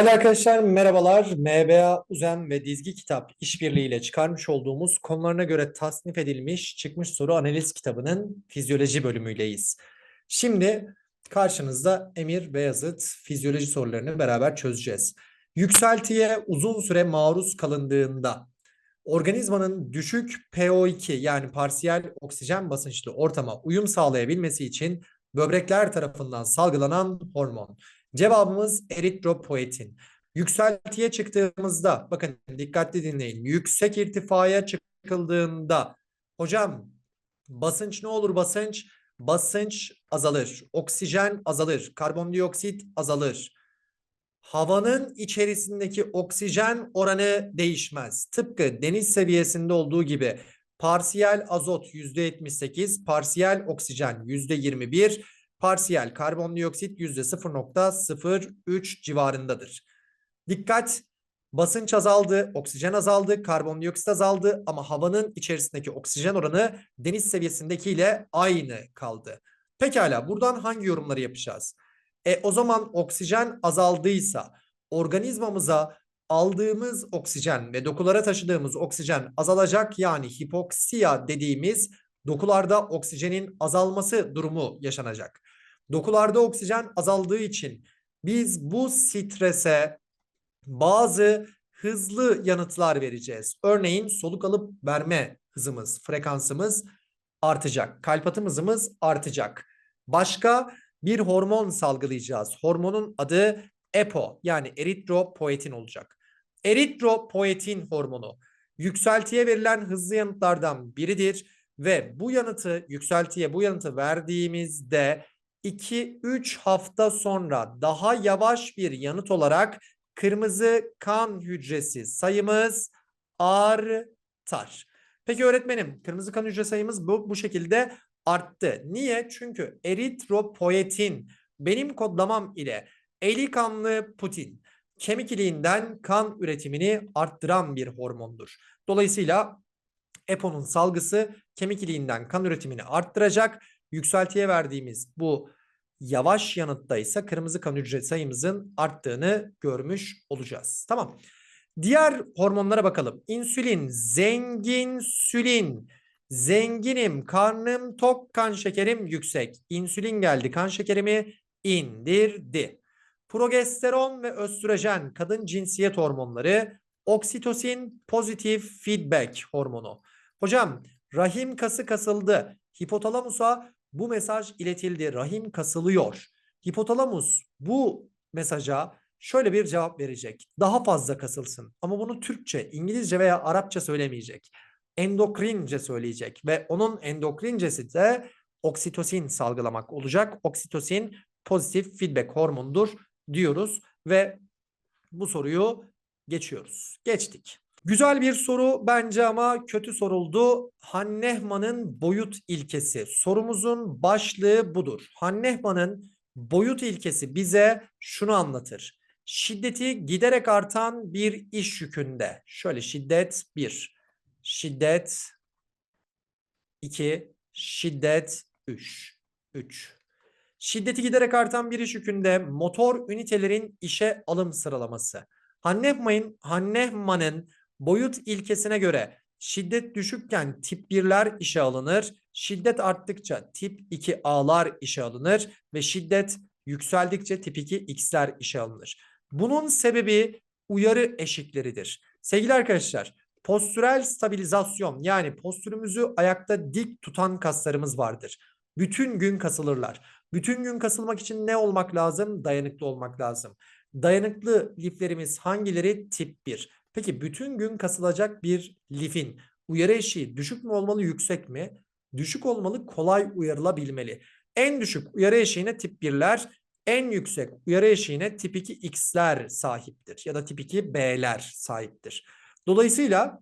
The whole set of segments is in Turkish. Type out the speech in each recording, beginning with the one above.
Değerli arkadaşlar merhabalar. MBA Uzen ve Dizgi Kitap işbirliğiyle çıkarmış olduğumuz konularına göre tasnif edilmiş çıkmış soru analiz kitabının fizyoloji bölümüyleyiz. Şimdi karşınızda Emir Beyazıt fizyoloji sorularını beraber çözeceğiz. Yükseltiye uzun süre maruz kalındığında organizmanın düşük PO2 yani parsiyel oksijen basınçlı ortama uyum sağlayabilmesi için böbrekler tarafından salgılanan hormon. Cevabımız eritropoetin. Yükseltiye çıktığımızda bakın dikkatli dinleyin. Yüksek irtifaya çıkıldığında hocam basınç ne olur basınç? Basınç azalır. Oksijen azalır. Karbondioksit azalır. Havanın içerisindeki oksijen oranı değişmez. Tıpkı deniz seviyesinde olduğu gibi parsiyel azot %78, parsiyel oksijen %21, parsiyel karbondioksit %0.03 civarındadır. Dikkat! Basınç azaldı, oksijen azaldı, karbondioksit azaldı ama havanın içerisindeki oksijen oranı deniz seviyesindekiyle aynı kaldı. Pekala buradan hangi yorumları yapacağız? E o zaman oksijen azaldıysa organizmamıza aldığımız oksijen ve dokulara taşıdığımız oksijen azalacak yani hipoksiya dediğimiz dokularda oksijenin azalması durumu yaşanacak. Dokularda oksijen azaldığı için biz bu strese bazı hızlı yanıtlar vereceğiz. Örneğin soluk alıp verme hızımız, frekansımız artacak. Kalp atım hızımız artacak. Başka bir hormon salgılayacağız. Hormonun adı EPO yani eritropoetin olacak. Eritropoetin hormonu yükseltiye verilen hızlı yanıtlardan biridir ve bu yanıtı yükseltiye bu yanıtı verdiğimizde 2-3 hafta sonra daha yavaş bir yanıt olarak kırmızı kan hücresi sayımız artar. Peki öğretmenim kırmızı kan hücre sayımız bu, bu şekilde arttı. Niye? Çünkü eritropoetin benim kodlamam ile eli kanlı Putin kemik iliğinden kan üretimini arttıran bir hormondur. Dolayısıyla EPO'nun salgısı kemik iliğinden kan üretimini arttıracak. Yükseltiye verdiğimiz bu yavaş yanıtta ise kırmızı kan hücre sayımızın arttığını görmüş olacağız. Tamam. Diğer hormonlara bakalım. İnsülin, zengin sülin. Zenginim, karnım tok, kan şekerim yüksek. İnsülin geldi, kan şekerimi indirdi. Progesteron ve östrojen kadın cinsiyet hormonları, oksitosin pozitif feedback hormonu. Hocam rahim kası kasıldı. Hipotalamusa bu mesaj iletildi. Rahim kasılıyor. Hipotalamus bu mesaja şöyle bir cevap verecek. Daha fazla kasılsın. Ama bunu Türkçe, İngilizce veya Arapça söylemeyecek. Endokrince söyleyecek ve onun endokrincesi de oksitosin salgılamak olacak. Oksitosin pozitif feedback hormonudur diyoruz ve bu soruyu geçiyoruz. Geçtik. Güzel bir soru bence ama kötü soruldu. Hannehmann'ın boyut ilkesi. Sorumuzun başlığı budur. Hannehmann'ın boyut ilkesi bize şunu anlatır. Şiddeti giderek artan bir iş yükünde. Şöyle şiddet 1, şiddet 2, şiddet 3. 3. Şiddeti giderek artan bir iş yükünde motor ünitelerin işe alım sıralaması. Hannehmann'ın Hannehmann'ın boyut ilkesine göre şiddet düşükken tip 1'ler işe alınır. Şiddet arttıkça tip 2A'lar işe alınır ve şiddet yükseldikçe tip 2X'ler işe alınır. Bunun sebebi uyarı eşikleridir. Sevgili arkadaşlar, postürel stabilizasyon yani postürümüzü ayakta dik tutan kaslarımız vardır. Bütün gün kasılırlar. Bütün gün kasılmak için ne olmak lazım? Dayanıklı olmak lazım. Dayanıklı liflerimiz hangileri? Tip 1. Peki bütün gün kasılacak bir lifin uyarı eşiği düşük mü olmalı yüksek mi? Düşük olmalı kolay uyarılabilmeli. En düşük uyarı eşiğine tip 1'ler en yüksek uyarı eşiğine tip 2 X'ler sahiptir ya da tip 2 B'ler sahiptir. Dolayısıyla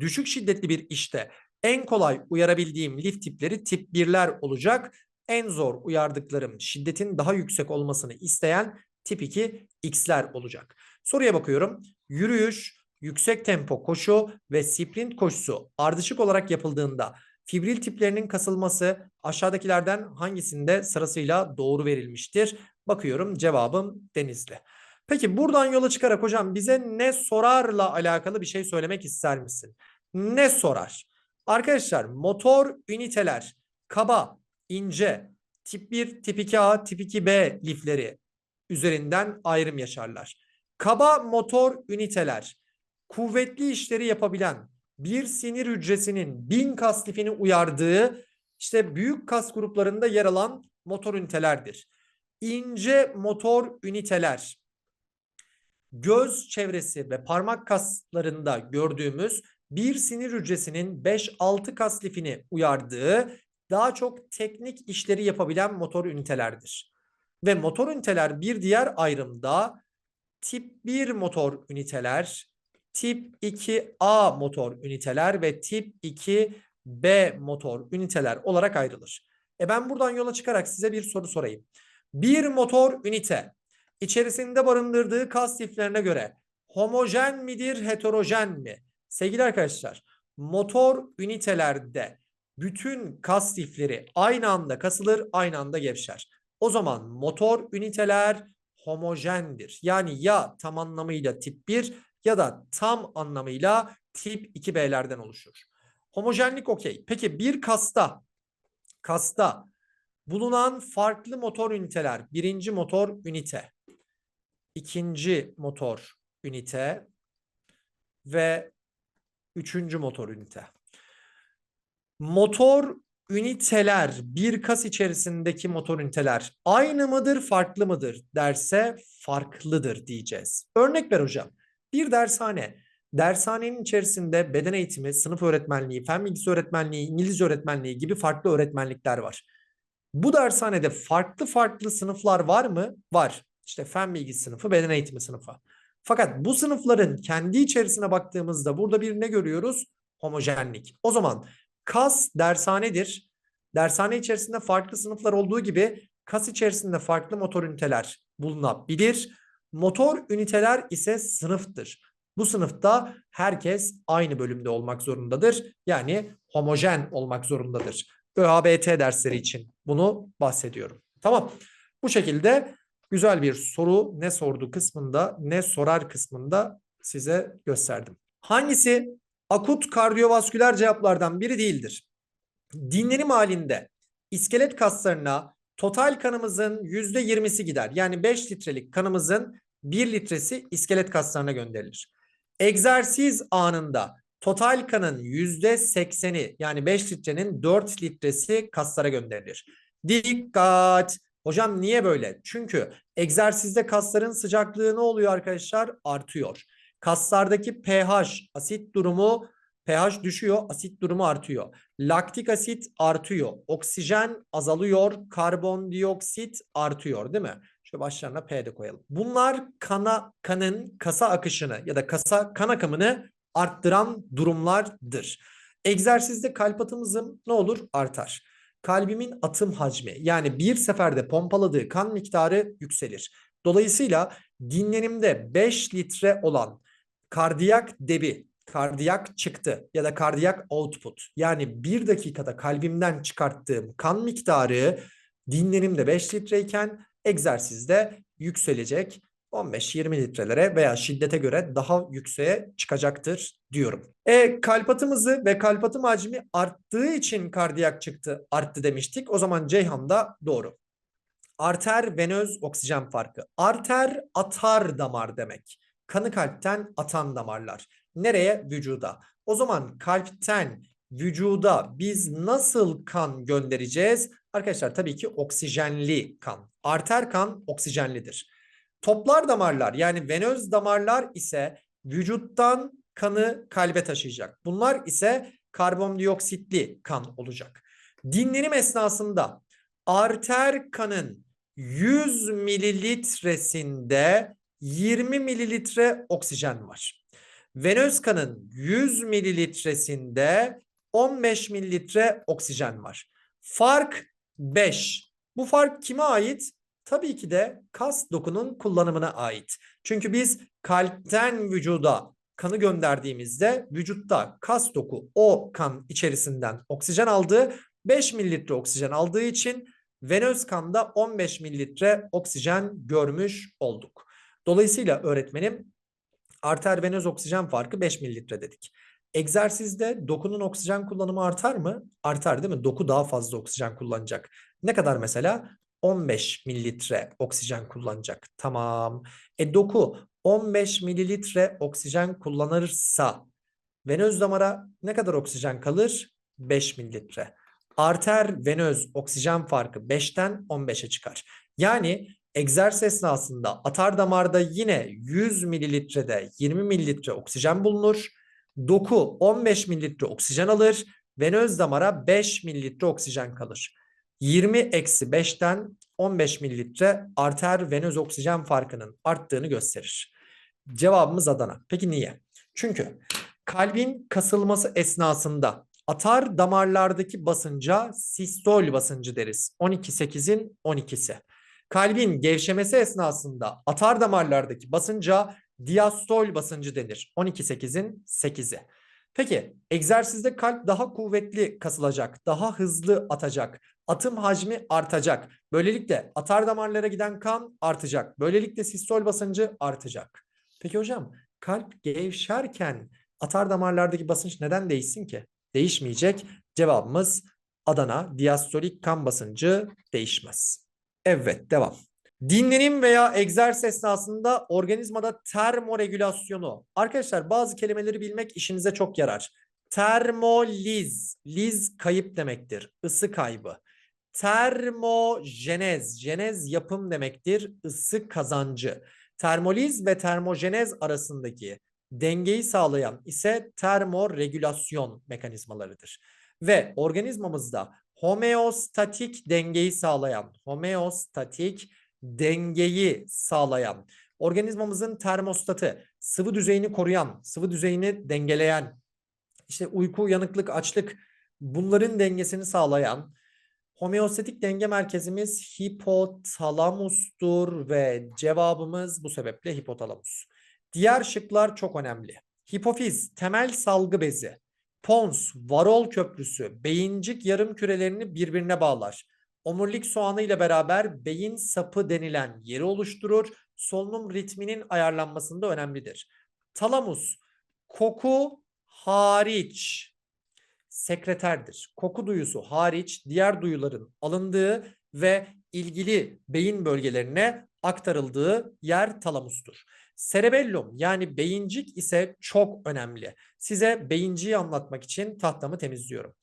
düşük şiddetli bir işte en kolay uyarabildiğim lif tipleri tip 1'ler olacak. En zor uyardıklarım şiddetin daha yüksek olmasını isteyen tip 2 X'ler olacak. Soruya bakıyorum. Yürüyüş, yüksek tempo koşu ve sprint koşusu ardışık olarak yapıldığında fibril tiplerinin kasılması aşağıdakilerden hangisinde sırasıyla doğru verilmiştir? Bakıyorum cevabım Denizli. Peki buradan yola çıkarak hocam bize ne sorarla alakalı bir şey söylemek ister misin? Ne sorar? Arkadaşlar motor üniteler kaba, ince, tip 1, tip 2A, tip 2B lifleri üzerinden ayrım yaşarlar. Kaba motor üniteler kuvvetli işleri yapabilen bir sinir hücresinin bin kas lifini uyardığı işte büyük kas gruplarında yer alan motor ünitelerdir. İnce motor üniteler göz çevresi ve parmak kaslarında gördüğümüz bir sinir hücresinin 5-6 kas lifini uyardığı daha çok teknik işleri yapabilen motor ünitelerdir. Ve motor üniteler bir diğer ayrımda tip 1 motor üniteler, tip 2A motor üniteler ve tip 2B motor üniteler olarak ayrılır. E ben buradan yola çıkarak size bir soru sorayım. Bir motor ünite içerisinde barındırdığı kas liflerine göre homojen midir, heterojen mi? Sevgili arkadaşlar, motor ünitelerde bütün kas lifleri aynı anda kasılır, aynı anda gevşer. O zaman motor üniteler homojendir. Yani ya tam anlamıyla tip 1 ya da tam anlamıyla tip 2B'lerden oluşur. Homojenlik okey. Peki bir kasta kasta bulunan farklı motor üniteler. Birinci motor ünite, ikinci motor ünite ve üçüncü motor ünite. Motor üniteler, bir kas içerisindeki motor üniteler aynı mıdır, farklı mıdır derse farklıdır diyeceğiz. Örnek ver hocam. Bir dershane. Dershanenin içerisinde beden eğitimi, sınıf öğretmenliği, fen bilgisi öğretmenliği, İngilizce öğretmenliği gibi farklı öğretmenlikler var. Bu dershanede farklı farklı sınıflar var mı? Var. İşte fen bilgisi sınıfı, beden eğitimi sınıfı. Fakat bu sınıfların kendi içerisine baktığımızda burada bir ne görüyoruz? Homojenlik. O zaman kas dershanedir. Dershane içerisinde farklı sınıflar olduğu gibi kas içerisinde farklı motor üniteler bulunabilir. Motor üniteler ise sınıftır. Bu sınıfta herkes aynı bölümde olmak zorundadır. Yani homojen olmak zorundadır. ÖABT dersleri için bunu bahsediyorum. Tamam. Bu şekilde güzel bir soru ne sordu kısmında ne sorar kısmında size gösterdim. Hangisi akut kardiyovasküler cevaplardan biri değildir? Dinlenim halinde iskelet kaslarına total kanımızın %20'si gider. Yani 5 litrelik kanımızın 1 litresi iskelet kaslarına gönderilir. Egzersiz anında total kanın %80'i yani 5 litrenin 4 litresi kaslara gönderilir. Dikkat! Hocam niye böyle? Çünkü egzersizde kasların sıcaklığı ne oluyor arkadaşlar? Artıyor. Kaslardaki pH, asit durumu pH düşüyor, asit durumu artıyor. Laktik asit artıyor. Oksijen azalıyor, karbondioksit artıyor değil mi? Şöyle başlarına P de koyalım. Bunlar kana kanın kasa akışını ya da kasa kan akımını arttıran durumlardır. Egzersizde kalp atımızın ne olur? Artar. Kalbimin atım hacmi yani bir seferde pompaladığı kan miktarı yükselir. Dolayısıyla dinlenimde 5 litre olan kardiyak debi, kardiyak çıktı ya da kardiyak output yani bir dakikada kalbimden çıkarttığım kan miktarı dinlenimde 5 litreyken egzersizde yükselecek 15-20 litrelere veya şiddete göre daha yükseğe çıkacaktır diyorum. E kalp atımızı ve kalp atım hacmi arttığı için kardiyak çıktı arttı demiştik. O zaman Ceyhan da doğru. Arter venöz oksijen farkı. Arter atar damar demek. Kanı kalpten atan damarlar. Nereye? Vücuda. O zaman kalpten vücuda biz nasıl kan göndereceğiz? Arkadaşlar tabii ki oksijenli kan. Arter kan oksijenlidir. Toplar damarlar yani venöz damarlar ise vücuttan kanı kalbe taşıyacak. Bunlar ise karbondioksitli kan olacak. Dinlenim esnasında arter kanın 100 mililitresinde 20 mililitre oksijen var. Venöz kanın 100 mililitresinde 15 mililitre oksijen var. Fark 5. Bu fark kime ait? Tabii ki de kas dokunun kullanımına ait. Çünkü biz kalpten vücuda kanı gönderdiğimizde vücutta kas doku o kan içerisinden oksijen aldığı 5 mililitre oksijen aldığı için venöz kanda 15 mililitre oksijen görmüş olduk. Dolayısıyla öğretmenim arter venöz oksijen farkı 5 mililitre dedik. Egzersizde dokunun oksijen kullanımı artar mı? Artar değil mi? Doku daha fazla oksijen kullanacak. Ne kadar mesela? 15 mililitre oksijen kullanacak. Tamam. E doku 15 mililitre oksijen kullanırsa venöz damara ne kadar oksijen kalır? 5 mililitre. Arter venöz oksijen farkı 5'ten 15'e çıkar. Yani egzersiz esnasında atar damarda yine 100 mililitrede 20 mililitre oksijen bulunur. Doku 15 mililitre oksijen alır. Venöz damara 5 mililitre oksijen kalır. 20 eksi 5'ten 15 mililitre arter venöz oksijen farkının arttığını gösterir. Cevabımız Adana. Peki niye? Çünkü kalbin kasılması esnasında atar damarlardaki basınca sistol basıncı deriz. 12-8'in 12'si. Kalbin gevşemesi esnasında atar damarlardaki basınca diastol basıncı denir. 12-8'in 8'i. Peki egzersizde kalp daha kuvvetli kasılacak, daha hızlı atacak, atım hacmi artacak. Böylelikle atar damarlara giden kan artacak. Böylelikle sistol basıncı artacak. Peki hocam kalp gevşerken atar damarlardaki basınç neden değişsin ki? Değişmeyecek. Cevabımız Adana diastolik kan basıncı değişmez. Evet devam. Dinlenim veya egzersiz esnasında organizmada termoregülasyonu. Arkadaşlar bazı kelimeleri bilmek işinize çok yarar. Termoliz, liz kayıp demektir. Isı kaybı. Termojenez, jenez yapım demektir. Isı kazancı. Termoliz ve termojenez arasındaki dengeyi sağlayan ise termoregülasyon mekanizmalarıdır. Ve organizmamızda homeostatik dengeyi sağlayan, homeostatik dengeyi sağlayan, organizmamızın termostatı, sıvı düzeyini koruyan, sıvı düzeyini dengeleyen, işte uyku, uyanıklık, açlık bunların dengesini sağlayan homeostatik denge merkezimiz hipotalamustur ve cevabımız bu sebeple hipotalamus. Diğer şıklar çok önemli. Hipofiz, temel salgı bezi, pons, varol köprüsü, beyincik yarım kürelerini birbirine bağlar. Omurilik soğanı ile beraber beyin sapı denilen yeri oluşturur. Solunum ritminin ayarlanmasında önemlidir. Talamus, koku hariç sekreterdir. Koku duyusu hariç diğer duyuların alındığı ve ilgili beyin bölgelerine aktarıldığı yer talamustur. Cerebellum yani beyincik ise çok önemli. Size beyinciği anlatmak için tahtamı temizliyorum.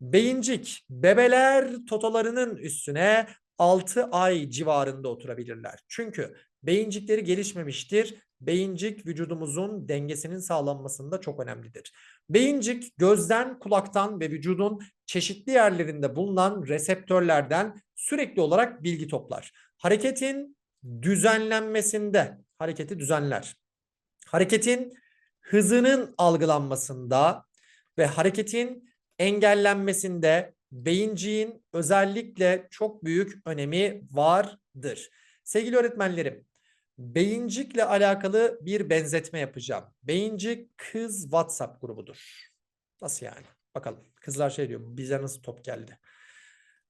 Beyincik bebeler totolarının üstüne 6 ay civarında oturabilirler. Çünkü beyincikleri gelişmemiştir. Beyincik vücudumuzun dengesinin sağlanmasında çok önemlidir. Beyincik gözden, kulaktan ve vücudun çeşitli yerlerinde bulunan reseptörlerden sürekli olarak bilgi toplar. Hareketin düzenlenmesinde hareketi düzenler. Hareketin hızının algılanmasında ve hareketin engellenmesinde beyinciğin özellikle çok büyük önemi vardır. Sevgili öğretmenlerim, beyincikle alakalı bir benzetme yapacağım. Beyincik kız WhatsApp grubudur. Nasıl yani? Bakalım. Kızlar şey diyor, bize nasıl top geldi?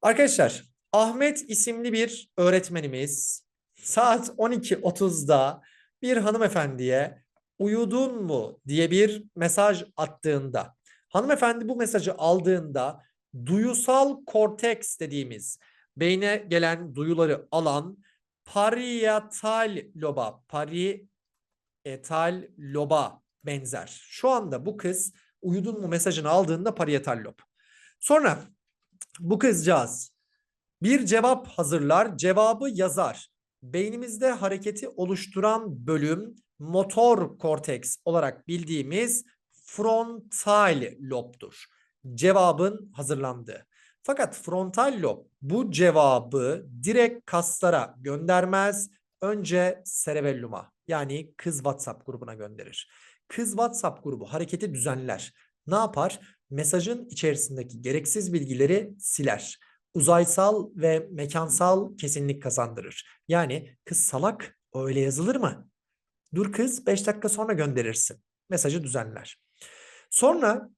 Arkadaşlar, Ahmet isimli bir öğretmenimiz saat 12.30'da bir hanımefendiye uyudun mu diye bir mesaj attığında hanımefendi bu mesajı aldığında duyusal korteks dediğimiz beyne gelen duyuları alan parietal loba, parietal loba benzer. Şu anda bu kız uyudun mu mesajını aldığında parietal lob. Sonra bu kızcağız bir cevap hazırlar, cevabı yazar. Beynimizde hareketi oluşturan bölüm motor korteks olarak bildiğimiz frontal lobdur. Cevabın hazırlandığı. Fakat frontal lob bu cevabı direkt kaslara göndermez. Önce cerebellum'a yani kız WhatsApp grubuna gönderir. Kız WhatsApp grubu hareketi düzenler. Ne yapar? Mesajın içerisindeki gereksiz bilgileri siler. Uzaysal ve mekansal kesinlik kazandırır. Yani kız salak öyle yazılır mı? Dur kız 5 dakika sonra gönderirsin. Mesajı düzenler. Sonra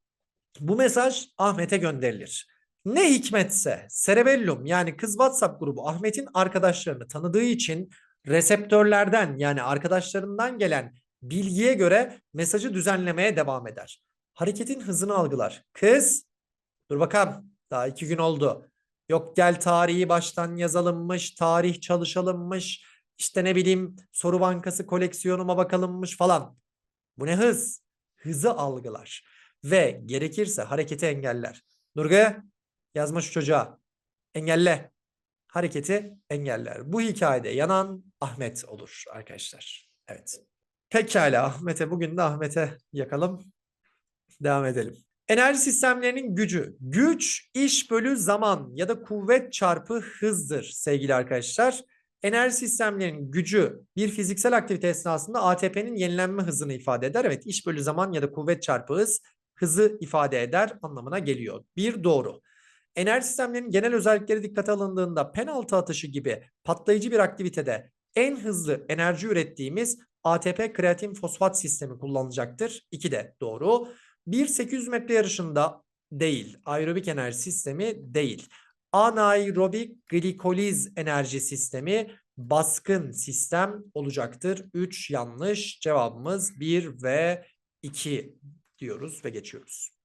bu mesaj Ahmet'e gönderilir. Ne hikmetse Cerebellum yani kız WhatsApp grubu Ahmet'in arkadaşlarını tanıdığı için reseptörlerden yani arkadaşlarından gelen bilgiye göre mesajı düzenlemeye devam eder. Hareketin hızını algılar. Kız dur bakalım daha iki gün oldu. Yok gel tarihi baştan yazalımmış, tarih çalışalımmış, işte ne bileyim soru bankası koleksiyonuma bakalımmış falan. Bu ne hız? Hızı algılar ve gerekirse hareketi engeller. Nurgül yazma şu çocuğa. Engelle. Hareketi engeller. Bu hikayede yanan Ahmet olur arkadaşlar. Evet. Pekala Ahmet'e bugün de Ahmet'e yakalım. Devam edelim. Enerji sistemlerinin gücü. Güç iş bölü zaman ya da kuvvet çarpı hızdır sevgili arkadaşlar. Enerji sistemlerinin gücü bir fiziksel aktivite esnasında ATP'nin yenilenme hızını ifade eder. Evet iş bölü zaman ya da kuvvet çarpı hız hızı ifade eder anlamına geliyor. Bir doğru. Enerji sistemlerinin genel özellikleri dikkate alındığında penaltı atışı gibi patlayıcı bir aktivitede en hızlı enerji ürettiğimiz ATP kreatin fosfat sistemi kullanılacaktır. İki de doğru. 1-800 metre yarışında değil. Aerobik enerji sistemi değil. Anaerobik glikoliz enerji sistemi baskın sistem olacaktır. 3 yanlış. Cevabımız 1 ve 2 diyoruz ve geçiyoruz.